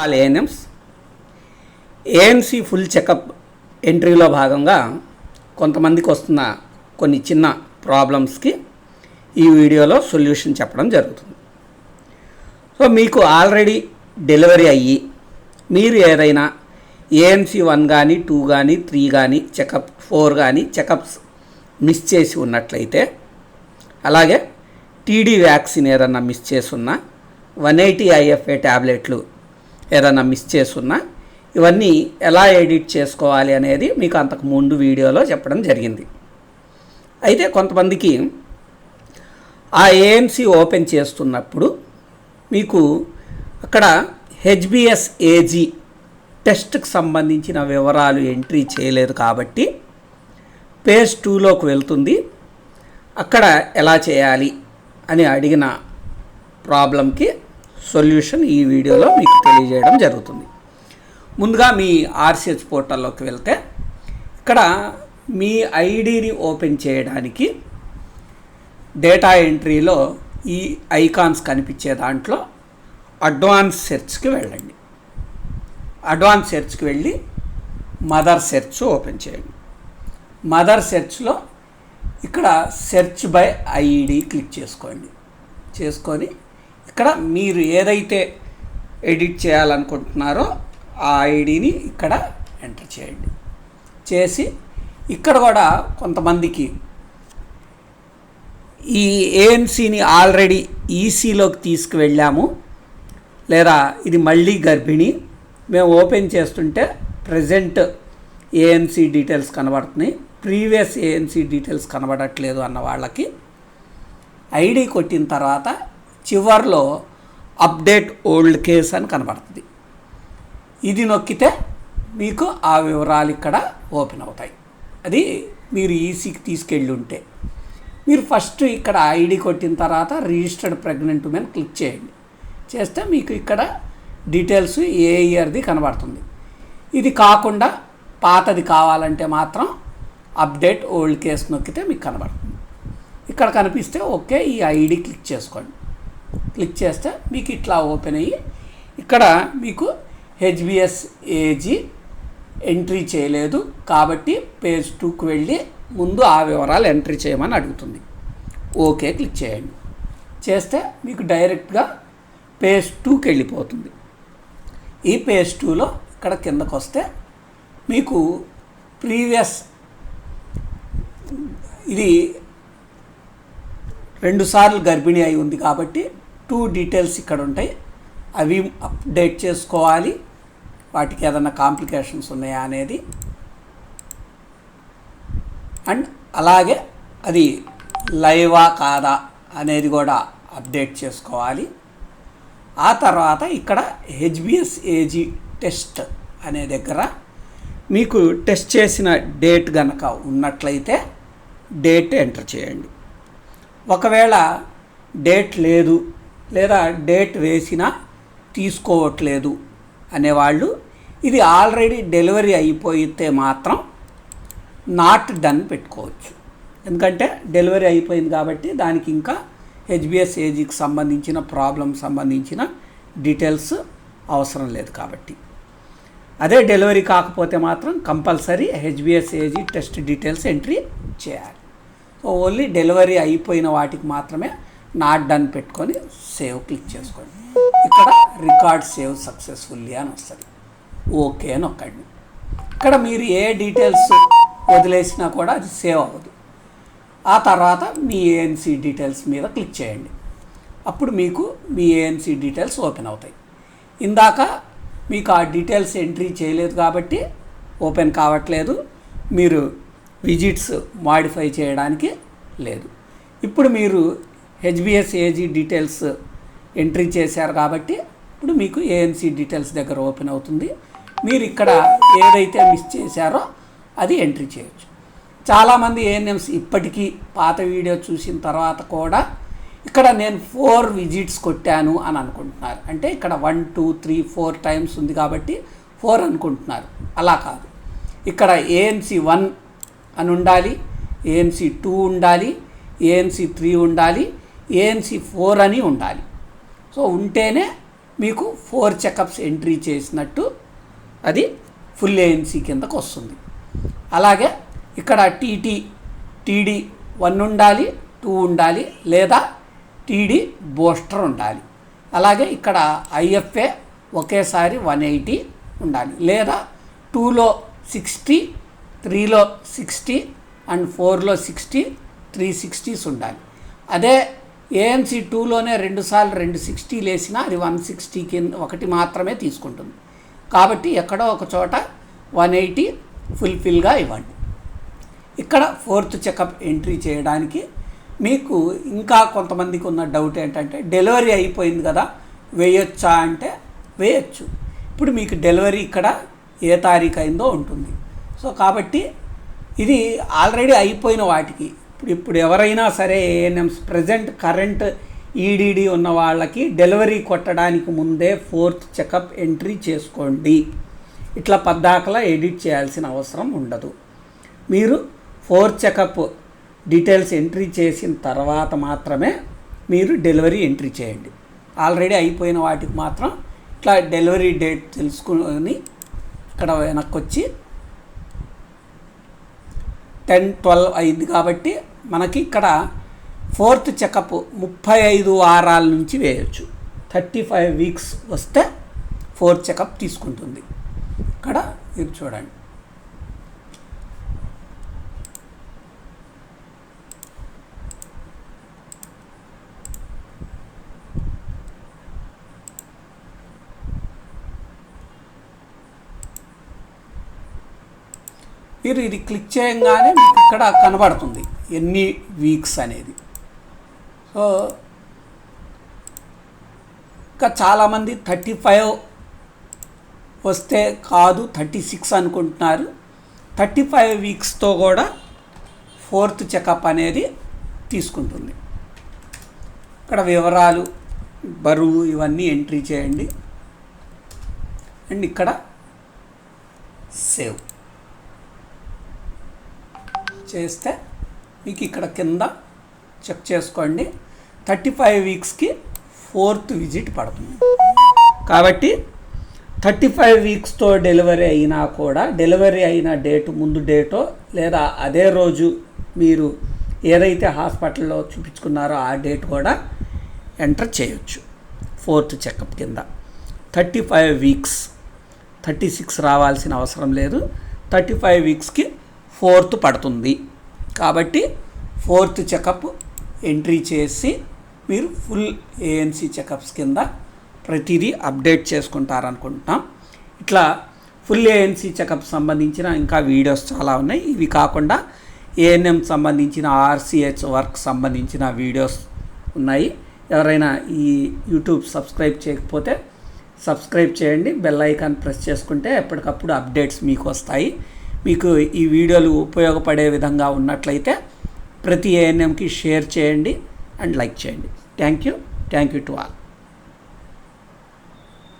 All ANMs ANC full checkup ఎంట్రీలో భాగంగా కొంతమందికి వస్తున్న కొన్ని చిన్న ప్రాబ్లమ్స్కి ఈ వీడియోలో సొల్యూషన్ చెప్పడం జరుగుతుంది. సో మీకు ఆల్రెడీ డెలివరీ అయ్యి మీరు ఏదైనా ఏఎన్సి వన్ కానీ టూ కానీ త్రీ కానీ చెకప్ ఫోర్ కానీ చెకప్స్ మిస్ చేసి ఉన్నట్లయితే అలాగే టీడీ వ్యాక్సిన్ ఏదన్నా మిస్ చేసున్నా వన్ ఎయిటీ ఐఎఫ్ఏ ట్యాబ్లెట్లు ఏదైనా మిస్ చేసున్నా ఇవన్నీ ఎలా ఎడిట్ చేసుకోవాలి అనేది మీకు అంతకు ముందు వీడియోలో చెప్పడం జరిగింది. అయితే కొంతమందికి ఆ ఏఎంసీ ఓపెన్ చేస్తున్నప్పుడు మీకు అక్కడ హెచ్బిఎస్ ఏజీ టెస్ట్కి సంబంధించిన వివరాలు ఎంట్రీ చేయలేదు కాబట్టి పేజ్ టూలోకి వెళ్తుంది. అక్కడ ఎలా చేయాలి అని అడిగిన ప్రాబ్లంకి సొల్యూషన్ ఈ వీడియోలో మీకు తెలియజేయడం జరుగుతుంది. ముందుగా మీ ఆర్సిహెచ్ పోర్టల్లోకి వెళ్తే ఇక్కడ మీ ఐడిని ఓపెన్ చేయడానికి డేటా ఎంట్రీలో ఈ ఐకాన్స్ కనిపించే దాంట్లో అడ్వాన్స్ సెర్చ్కి వెళ్ళండి. అడ్వాన్స్ సెర్చ్కి వెళ్ళి మదర్ సెర్చ్ ఓపెన్ చేయండి. మదర్ సెర్చ్లో ఇక్కడ సెర్చ్ బై ఐడి క్లిక్ చేసుకోండి. చేసుకొని ఇక్కడ మీరు ఏదైతే ఎడిట్ చేయాలనుకుంటున్నారో ఆ ఐడిని ఇక్కడ ఎంటర్ చేయండి. చేసి ఇక్కడ కూడా కొంతమందికి ఈ ఏఎంసీని ఆల్రెడీ ఈసీలోకి తీసుకువెళ్ళాము. లేదా ఇది మళ్ళీ గర్భిణి. మేము ఓపెన్ చేస్తుంటే ప్రజెంట్ ఏఎంసీ డీటెయిల్స్ కనబడుతున్నాయి. ప్రీవియస్ ఏఎంసీ డీటెయిల్స్ కనబడట్లేదు అన్న వాళ్ళకి. ఐడి కొట్టిన తర్వాత చివర్లో అప్డేట్ ఓల్డ్ కేస్ అని కనబడుతుంది. ఇది నొక్కితే మీకు ఆ వివరాలు ఇక్కడ ఓపెన్ అవుతాయి. అది మీరు ఈసీకి తీసుకెళ్ళి ఉంటే మీరు ఫస్ట్ ఇక్కడ ఐడి కొట్టిన తర్వాత రిజిస్టర్డ్ ప్రెగ్నెంట్ మీద క్లిక్ చేయండి. చేస్తే మీకు ఇక్కడ డీటెయిల్స్ ఏ ఇయర్ది కనబడుతుంది. ఇది కాకుండా పాతది కావాలంటే మాత్రం అప్డేట్ ఓల్డ్ కేస్ నొక్కితే మీకు కనబడుతుంది. ఇక్కడ కనిపిస్తే ఓకే ఈ ఐడి క్లిక్ చేసుకోండి. క్లిక్ చేస్తే మీకు ఇట్లా ఓపెన్ అయ్యి ఇక్కడ మీకు హెచ్బిఎస్ ఏజీ ఎంట్రీ చేయలేదు కాబట్టి పేజ్ టూకి వెళ్ళి ముందు ఆ వివరాలు ఎంట్రీ చేయమని అడుగుతుంది. ఓకే క్లిక్ చేయండి. చేస్తే మీకు డైరెక్ట్గా పేజ్ టూకి వెళ్ళిపోతుంది. ఈ పేజ్ టూలో ఇక్కడ కిందకు వస్తే మీకు ప్రీవియస్ ఇది రెండుసార్లు గర్భిణీ అయి ఉంది కాబట్టి టూ డీటెయిల్స్ ఇక్కడ ఉంటాయి. అవి అప్డేట్ చేసుకోవాలి. వాటికి ఏదైనా కాంప్లికేషన్స్ ఉన్నాయా అనేది. అండ్ అలాగే అది లైవా కాదా అనేది కూడా అప్డేట్ చేసుకోవాలి. ఆ తర్వాత ఇక్కడ హెచ్బిఎస్ ఏజీ టెస్ట్ అనే దగ్గర మీకు టెస్ట్ చేసిన డేట్ గనక ఉన్నట్లయితే డేట్ ఎంటర్ చేయండి. ఒకవేళ డేట్ లేదు లేదా డేట్ వేసినా తీసుకోవట్లేదు అనేవాళ్ళు. ఇది ఆల్రెడీ డెలివరీ అయిపోయితే మాత్రం నాట్ డన్ పెట్టుకోవచ్చు. ఎందుకంటే డెలివరీ అయిపోయింది కాబట్టి దానికి ఇంకా హెచ్బిఎస్ ఏజీకి సంబంధించిన ప్రాబ్లం సంబంధించిన డీటెయిల్స్ అవసరం లేదు కాబట్టి. అదే డెలివరీ కాకపోతే మాత్రం compulsory HBS AG test details entry చేయాలి. సో ఓన్లీ డెలివరీ అయిపోయిన వాటికి మాత్రమే నాట్ డన్ పెట్టుకొని సేవ్ క్లిక్ చేసుకోండి. ఇక్కడ రికార్డ్ సేవ్ సక్సెస్ఫుల్లీ అని వస్తుంది. ఓకే అని ఒక్కడిని. ఇక్కడ మీరు ఏ డీటెయిల్స్ వదిలేసినా కూడా అది సేవ్ అవ్వదు. ఆ తర్వాత మీ ఏఎన్సీ డీటెయిల్స్ మీద క్లిక్ చేయండి. అప్పుడు మీకు మీ ఏఎన్సీ డీటెయిల్స్ ఓపెన్ అవుతాయి. ఇందాక మీకు ఆ డీటెయిల్స్ ఎంట్రీ చేయలేదు కాబట్టి ఓపెన్ కావట్లేదు. మీరు విజిట్స్ మాడిఫై చేయడానికి లేదు. ఇప్పుడు మీరు హెచ్బిఎస్ ఏజీ డీటెయిల్స్ ఎంట్రీ చేశారు కాబట్టి ఇప్పుడు మీకు ఏఎంసీ డీటెయిల్స్ దగ్గర ఓపెన్ అవుతుంది. మీరు ఇక్కడ ఏదైతే మిస్ చేశారో అది ఎంట్రీ చేయొచ్చు. చాలామంది ఏఎన్ఎంస్ ఇప్పటికీ పాత వీడియో చూసిన తర్వాత కూడా ఇక్కడ నేను ఫోర్ విజిట్స్ కొట్టాను అని అనుకుంటున్నారు. అంటే ఇక్కడ one two three four times ఉంది కాబట్టి ఫోర్ అనుకుంటున్నారు. అలా కాదు. ఇక్కడ ఏఎంసీ వన్ అని ఉండాలి ఏఎంసీ టూ ఉండాలి ఏఎంసీ త్రీ ఉండాలి ఏఎన్సి ఫోర్ అని ఉండాలి. సో ఉంటేనే మీకు ఫోర్ చెకప్స్ ఎంట్రీ చేసినట్టు అది ఫుల్ ఏఎన్సి కిందకు వస్తుంది. అలాగే ఇక్కడ టీటీ టీడీ వన్ ఉండాలి టూ ఉండాలి లేదా టీడీ బూస్టర్ ఉండాలి. అలాగే ఇక్కడ ఐఎఫ్ఏ ఒకేసారి వన్ ఎయిటీ ఉండాలి. లేదా టూలో సిక్స్టీ త్రీలో సిక్స్టీ అండ్ ఫోర్లో సిక్స్టీ త్రీ సిక్స్టీస్ ఉండాలి. అదే ఏఎంసీ టూలోనే రెండుసార్లు రెండు సిక్స్టీలు వేసినా అది వన్ సిక్స్టీ కింద ఒకటి మాత్రమే తీసుకుంటుంది. కాబట్టి ఎక్కడో ఒక చోట వన్ ఎయిటీ ఫుల్ఫిల్గా ఇవ్వండి. ఇక్కడ ఫోర్త్ చెకప్ ఎంట్రీ చేయడానికి మీకు ఇంకా కొంతమందికి ఉన్న డౌట్ ఏంటంటే డెలివరీ అయిపోయింది కదా వేయొచ్చా అంటే వేయచ్చు. ఇప్పుడు మీకు డెలివరీ ఇక్కడ ఏ తారీఖు అయిందో ఉంటుంది. సో కాబట్టి ఇది ఆల్రెడీ అయిపోయిన వాటికి ఇప్పుడు ఇప్పుడు ఎవరైనా సరే ఏఎన్ఎంస్ ప్రజెంట్ కరెంట్ ఈడీడీ ఉన్న వాళ్ళకి డెలివరీ కొట్టడానికి ముందే ఫోర్త్ చెకప్ ఎంట్రీ చేసుకోండి. ఇట్లా పద్దాకలా ఎడిట్ చేయాల్సిన అవసరం ఉండదు. మీరు ఫోర్త్ చెకప్ డీటెయిల్స్ ఎంట్రీ చేసిన తర్వాత మాత్రమే మీరు డెలివరీ ఎంట్రీ చేయండి. ఆల్రెడీ అయిపోయిన వాటికి మాత్రం ఇట్లా డెలివరీ డేట్ తెలుసుకుని ఇక్కడ వెనక్కి వచ్చి టెన్ ట్వెల్వ్ అయింది కాబట్టి మనకి ఇక్కడ ఫోర్త్ చెకప్ ముప్పై ఐదు వారాల నుంచి వేయచ్చు. థర్టీ ఫైవ్ వీక్స్ వస్తే ఫోర్త్ చెకప్ తీసుకుంటుంది. ఇక్కడ మీరు చూడండి. మీరు ఇది క్లిక్ చేయగానే మీకు ఇక్కడ కనబడుతుంది. ఎన్ని వీక్స్ అనేది. సో ఇంకా చాలామంది థర్టీ ఫైవ్ వస్తే కాదు థర్టీ సిక్స్ అనుకుంటున్నారు. థర్టీ ఫైవ్ వీక్స్తో కూడా ఫోర్త్ చెకప్ అనేది తీసుకుంటుంది. ఇక్కడ వివరాలు బరువు ఇవన్నీ ఎంట్రీ చేయండి. అండ్ ఇక్కడ సేవ్ చేస్తే మీకు ఇక్కడ కింద చెక్ చేసుకోండి. థర్టీ ఫైవ్ వీక్స్కి ఫోర్త్ విజిట్ పడుతుంది. కాబట్టి థర్టీ ఫైవ్ వీక్స్తో డెలివరీ అయినా కూడా డెలివరీ అయిన డేటు ముందు డేటో లేదా అదే రోజు మీరు ఏదైతే హాస్పిటల్లో చూపించుకున్నారో ఆ డేట్ కూడా ఎంటర్ చేయొచ్చు. ఫోర్త్ చెకప్ కింద. Thirty five weeks thirty six రావాల్సిన అవసరం లేదు. థర్టీ ఫైవ్ వీక్స్కి ఫోర్త్ పడుతుంది. కాబట్టి ఫోర్త్ చెకప్ ఎంట్రీ చేసి మీరు ఫుల్ ఏఎన్సీ చెకప్స్ కింద ప్రతిదీ అప్డేట్ చేసుకుంటారనుకుంటున్నాం. ఇట్లా ఫుల్ ఏఎన్సీ చెకప్ సంబంధించిన ఇంకా వీడియోస్ చాలా ఉన్నాయి. ఇవి కాకుండా ఏఎన్ఎం సంబంధించిన ఆర్సిహెచ్ వర్క్ సంబంధించిన వీడియోస్ ఉన్నాయి. ఎవరైనా ఈ యూట్యూబ్ సబ్స్క్రైబ్ చేయకపోతే సబ్స్క్రైబ్ చేయండి. బెల్ ఐకాన్ ప్రెస్ చేసుకుంటే ఎప్పటికప్పుడు అప్డేట్స్ మీకు వస్తాయి. మీకు ఈ వీడియోలు ఉపయోగపడే విధంగా ఉన్నట్లయితే ప్రతి ఏఎన్ఎంకి షేర్ చేయండి అండ్ లైక్ చేయండి. Thank you thank you to all